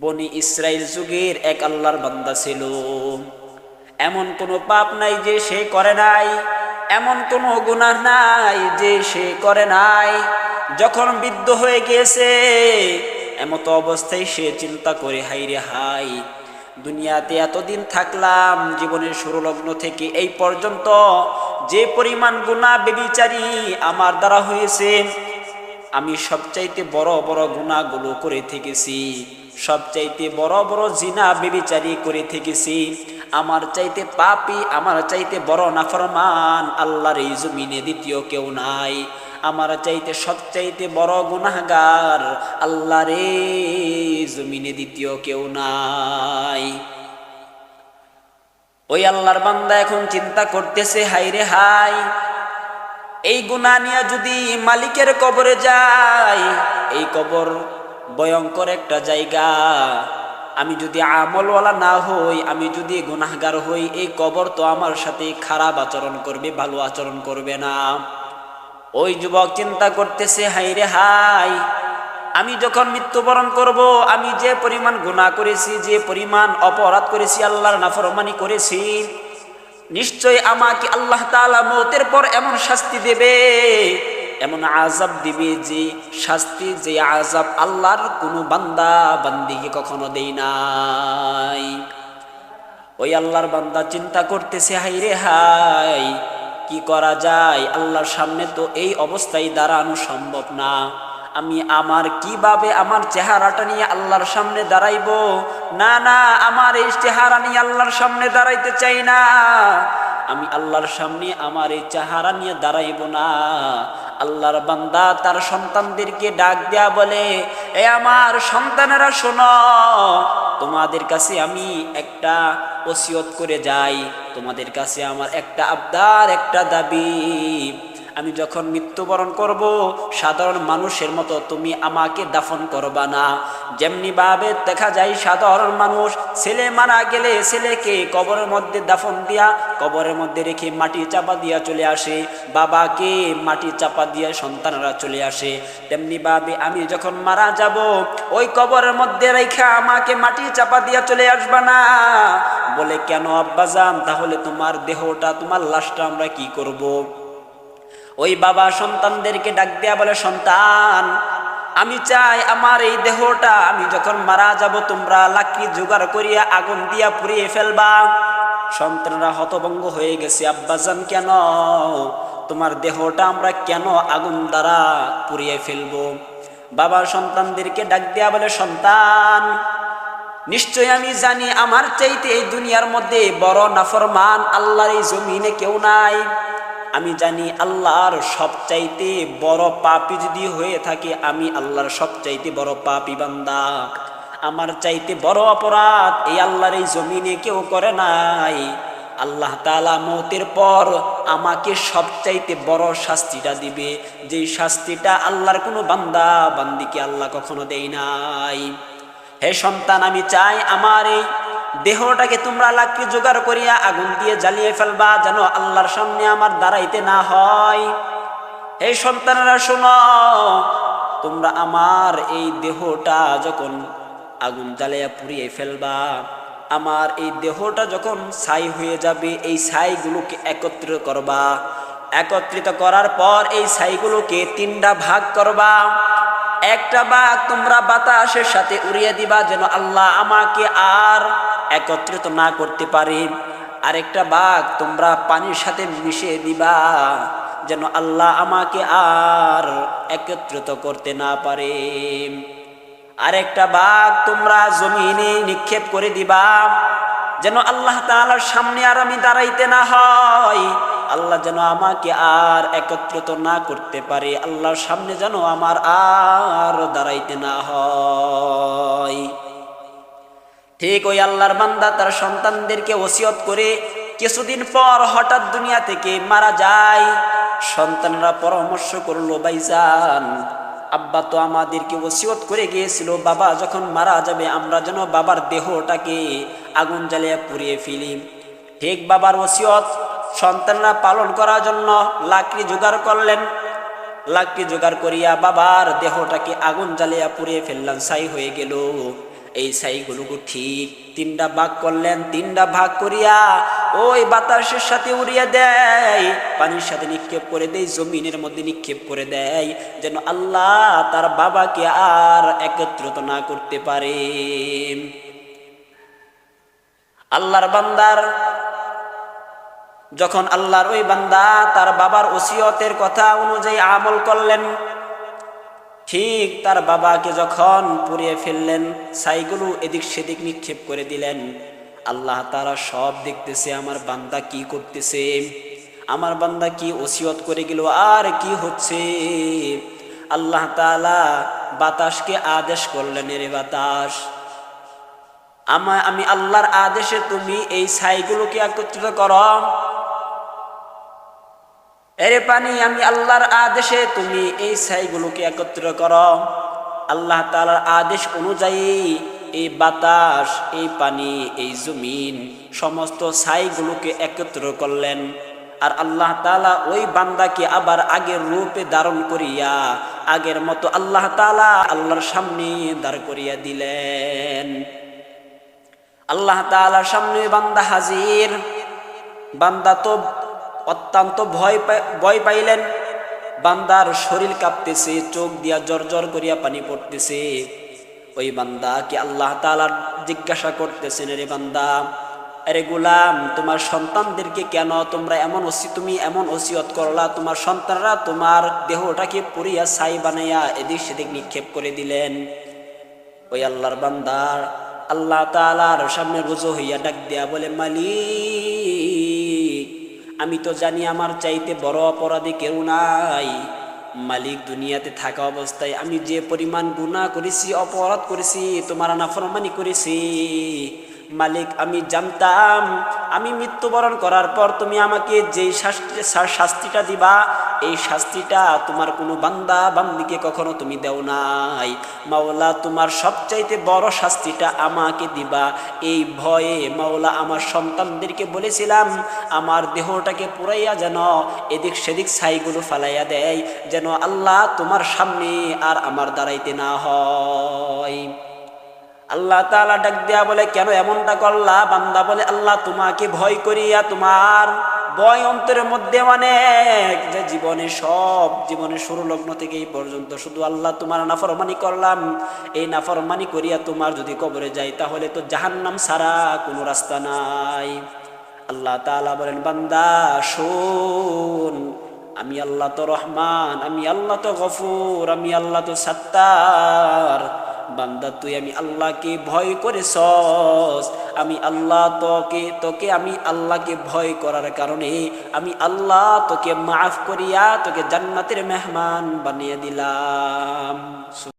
বনি ইসরায়েল যুগের এক আল্লাহর বান্দা ছিল। এমন কোনো পাপ নাই যে সে করে নাই, এমন কোনো গুনাহ নাই যে সে করে নাই। যখন বৃদ্ধ হয়ে গিয়েছে, এমত অবস্থায় সে চিন্তা করে হাই রে হাই দুনিয়াতে এতদিন থাকলাম, জীবনের সুরলগ্ন থেকে এই পর্যন্ত যে পরিমাণ গুণা বেবিচারী আমার দ্বারা হয়েছে, আমি সবচাইতে বড় বড় গুণাগুলো করে থেকেছি। সবচাইতে বড় বড় জিনা বেবিচারি করে থেকেছি। আমার চাইতে পাপি, আমার চাইতে বড় নাফরমান আল্লাহর এই জমিনে দ্বিতীয় কেউ নাই। আমার চাইতে সবচাইতে বড় গুনাহগার আল্লাহর এই জমিনে দ্বিতীয় কেউ নাই। ওই আল্লাহর বান্দা এখন চিন্তা করতেছে হাই রে হাই এই গুণা নিয়ে যদি মালিকের কবরে যায়, এই কবর ভয়ঙ্কর একটা জায়গা। আমি যদি আমলওয়ালা না হই, আমি যদি গুনাহগার হই, এই কবর তো আমার সাথে খারাপ আচরণ করবে, ভালো আচরণ করবে না। ওই যুবক চিন্তা করতেছে হাই রে হাই আমি যখন মৃত্যুবরণ করব, আমি যে পরিমাণ গুনাহ করেছি, যে পরিমাণ অপরাধ করেছি, আল্লাহর নাফরমানি করেছি, নিশ্চয় আমাকে আল্লাহ তাআলা মৌতের পর এমন শাস্তি দেবে। এমন আজাব দিবে যে শাস্তি, যে আজাব আল্লাহর কোনো বান্দা বান্দিকে কখনো দেই নাই। ওই আল্লাহর বান্দা চিন্তা করতেছে হাই রে হাই কি করা যায়? আল্লাহর সামনে তো এই অবস্থায় দাঁড়ানো সম্ভব না। আমি আমার কীভাবে আমার চেহারাটা নিয়ে আল্লাহর সামনে দাঁড়াইব? না না, আমার এই চেহারা নিয়ে আল্লাহর সামনে দাঁড়াইতে চাই না। আমি আল্লাহর সামনে আমার এই চেহারা নিয়ে দাঁড়াইব না। আল্লাহর বান্দা তার সন্তানদেরকে ডাক দেয়া বলে, এ আমার সন্তানেরা শোনো, তোমাদের কাছে আমি একটা ওসিয়ত করে যাই, তোমাদের কাছে আমার একটা আবদার, একটা দাবি। আমি যখন মৃত্যুবরণ করব, সাধারণ মানুষের মতো তুমি আমাকে দাফন করবা না। যেমনি ভাবে দেখা যায়, সাধারণ মানুষ ছেলে মারা গেলে ছেলেকে কবরের মধ্যে দাফন দিয়া, কবরের মধ্যে রেখে মাটি চাপা দিয়া চলে আসে। বাবাকে মাটি চাপা দিয়া সন্তানরা চলে আসে। তেমনি ভাবে আমি যখন মারা যাব, ওই কবরের মধ্যে রেখা আমাকে মাটি চাপা দিয়া চলে আসবা না। বলে, কেন আব্বাজান, তাহলে তোমার দেহটা, তোমার লাশটা আমরা কি করব। ওই বাবা সন্তানদেরকে ডাক দেয়া বলে, সন্তান, আমি চাই আমার এই দেহটা, আমি যখন মারা যাব, তোমরা লাকড়ি জোগাড় করিয়া আগুন দিয়া পুড়িয়ে ফেলবা। সন্তানরা হতভঙ্গ হয়ে গেছে, আব্বাজান, কেন? তোমার দেহটা আমরা কেন আগুন দ্বারা পুড়িয়ে ফেলব? বাবা সন্তানদেরকে ডাক দেয়া বলে, সন্তান, নিশ্চয় আমি জানি আমার চাইতে এই দুনিয়ার মধ্যে বড় নাফরমান, আল্লাহর এই জমিনে কেউ নাই। আমি জানি আল্লাহর সবচাইতে বড় পাপি যদি হয়ে থাকে, আমি আল্লাহর সবচাইতে বড় পাপি বান্দা। আমার চাইতে বড় অপরাধ এই আল্লাহর এই জমিনে কেউ করে নাই। আল্লাহ তালা মৌতের পর আমাকে সবচাইতে বড় শাস্তিটা দিবে। যে শাস্তিটা আল্লাহর কোনো বান্দা, বান্দিকে আল্লাহ কখনো দেয় নাই। হে সন্তান, আমি চাই আমার এই দেহটাকে তোমরা লাকড়ি জোগাড় করিয়া আগুন দিয়ে জ্বালিয়ে ফেলবা যেন আল্লাহর সামনে আমার দাঁড়াইতে না হয়। এই সন্তানেরা, শোনো। তোমরা আমার এই দেহটা যখন আগুন জ্বালিয়া পুড়িয়ে ফেলবা, আমার এই দেহটা যখন ছাই হয়ে যাবে, এই ছাইগুলোকে একত্রিত করবা। একত্রিত করার পর এই ছাইগুলোকে তিনটা ভাগ করবা। একটা ভাগ তোমরা বাতাসের সাথে উড়িয়ে দিবা যেন আল্লাহ আমাকে আর একত্রিত না করতে পারে। আরেকটা বাঘ, তোমরা পানির সাথে মিশিয়ে দিবা, যেন আল্লাহ আমাকে আর একত্রিত করতে না পারে। আরেকটা বাঘ, তোমরা জমিনে নিক্ষেপ করে দিবা, যেন আল্লাহ তাআলার সামনে আর আমি দাঁড়াইতে না হয়। আল্লাহ যেন আমাকে আর একত্রিত না করতে পারে। আল্লাহর সামনে যেন আমার আর দাঁড়াইতে না হয়। ঠিক ওই আল্লাহর বান্দা তার সন্তানদেরকে ওসিয়ত করে কিছুদিন পর হঠাৎ দুনিয়া থেকে মারা যায়। সন্তানরা পরামর্শ করল বাইজান আব্বা তো আমাদেরকে ওসিয়ত করে গিয়েছিল, বাবা যখন মারা যাবে আমরা যেন বাবার দেহটাকে আগুন জ্বালিয়ে পুড়িয়ে ফেলি। ঠিক বাবার ওসিয়ত, সন্তানরা পালন করার জন্য লাকড়ি জোগাড় করলেন। লাকড়ি জোগাড় করিয়া বাবার দেহটাকে আগুন জ্বালিয়া পুড়িয়ে ফেললাম ছাই হয়ে গেল। এই ছাইগুলোকে ঠিক। তিনটা ভাগ করলেন, তিনটা ভাগ করিয়া ওই বাতাসের সাথে উড়িয়ে দেয়। পানির সাথে নিক্ষেপ করে দেয়, জমিনের মধ্যে নিক্ষেপ করে দেয়, যেন আল্লাহ তার বাবাকে আর একত্রিত না করতে পারে। আল্লাহর বান্দার, যখন আল্লাহর ওই বান্দা তার বাবার ওসিয়তের কথা অনুযায়ী আমল করলেন ঠিক তার বাবাকে যখন পুড়িয়ে ফেললেন ছাইগুলো এদিক সেদিক নিক্ষেপ করে দিলেন। আল্লাহ তারা সব দেখতেছে, আমার বান্দা কি করতেছে? আমার বান্দা কি ওসিয়ত করে গেল? আর কি হচ্ছে? আল্লাহ তাআলা বাতাসকে আদেশ করলেন রে বাতাস, আমি আল্লাহর আদেশে তুমি এই ছাইগুলোকে একত্রিত করো। এরে পানি, আমি আল্লাহর আদেশে তুমি এই ছাইগুলোকে একত্র করো। আল্লাহ তাআলার আদেশ অনুযায়ী এই বাতাস, এই পানি, এই জমিন সমস্ত ছাইগুলোকে একত্র করলেন। আর আল্লাহ তাআলা ওই বান্দাকে আবার আগের রূপে ধারণ করিয়া, আগের মতো আল্লাহ তাআলা আল্লাহর সামনে দাঁড় করিয়া দিলেন। আল্লাহ তাআলার সামনে বান্দা হাজির। বান্দা তো অত্যন্ত ভয় ভয় পাইলেন। বান্দার শরীর কাঁপতেছে, চোখ দিয়া জর জর করিয়া পানি পড়তেছে। ওই বান্দা কি আল্লাহ তাআলা জিজ্ঞাসা করতেছেন রে বান্দা আরে গুলাম, তোমার সন্তানদেরকে কেন তোমরা এমন ওসি, তুমি এমন ওসিয়ত করলা? তোমার সন্তানরা তোমার দেহটাকে পুরিয়া ছাই বানাইয়া এদিক সেদিক নিক্ষেপ করে দিলেন। ওই আল্লাহর বান্দার আল্লাহ তালার সামনে রুজু হইয়া ডাক দেয়া বলে, মালিক আমি তো জানি আমার চাইতে বড় অপরাধী কেউ নাই। মালিক দুনিয়াতে থাকা অবস্থায় আমি যে পরিমাণ গুণা করেছি, অপরাধ করেছি, তোমার নাফরমানি করেছি। মালিক, আমি জানতাম, আমি মৃত্যুবরণ করার পর তুমি আমাকে যেই শাস্তি শাস্তিটা দিবা, এই শাস্তিটা তোমার কোনো বান্দা বান্দিকে কখনো তুমি দেও নাই। মাওলা, তোমার সবচাইতে বড় শাস্তিটা আমাকে দিবা। এই ভয়ে মাওলা, আমার সন্তানদেরকে বলেছিলাম, আমার দেহটাকে পুরাইয়া যেন এদিক সেদিক ছাইগুলো ফালাইয়া দেয়, যেন আল্লাহ তোমার সামনে আর আমার দাঁড়াইতে না হয়। আল্লাহ তাআলা ডাক দেয়া বলে, কেন এমনটা করলা? বান্দা বলে, আল্লাহ তোমাকে ভয় করিয়া তোমার ভয় অন্তরের মধ্যে অনেক যে জীবনে সব জীবনে লগ্ন থেকে এই পর্যন্ত শুধু আল্লাহ তোমার নাফরমানি করলাম। এই নাফরমানি করিয়া তোমার যদি কবরে যাই, তাহলে তো জাহান্নাম ছাড়া কোনো রাস্তা নাই। আল্লাহ তাআলা বলেন, বান্দা, শোন, আমি আল্লাহ তো রহমান, আমি আল্লাহ তো গফুর, আমি আল্লাহ তো সাত্তার বান্দা, তুই আমি আল্লাহকে ভয় করেছস। আমি আল্লাহ তোকে তোকে আমি আল্লাহকে ভয় করার কারণে আমি আল্লাহ তোকে মাফ করিয়া তোকে জান্নাতের মেহমান বানিয়ে দিলাম।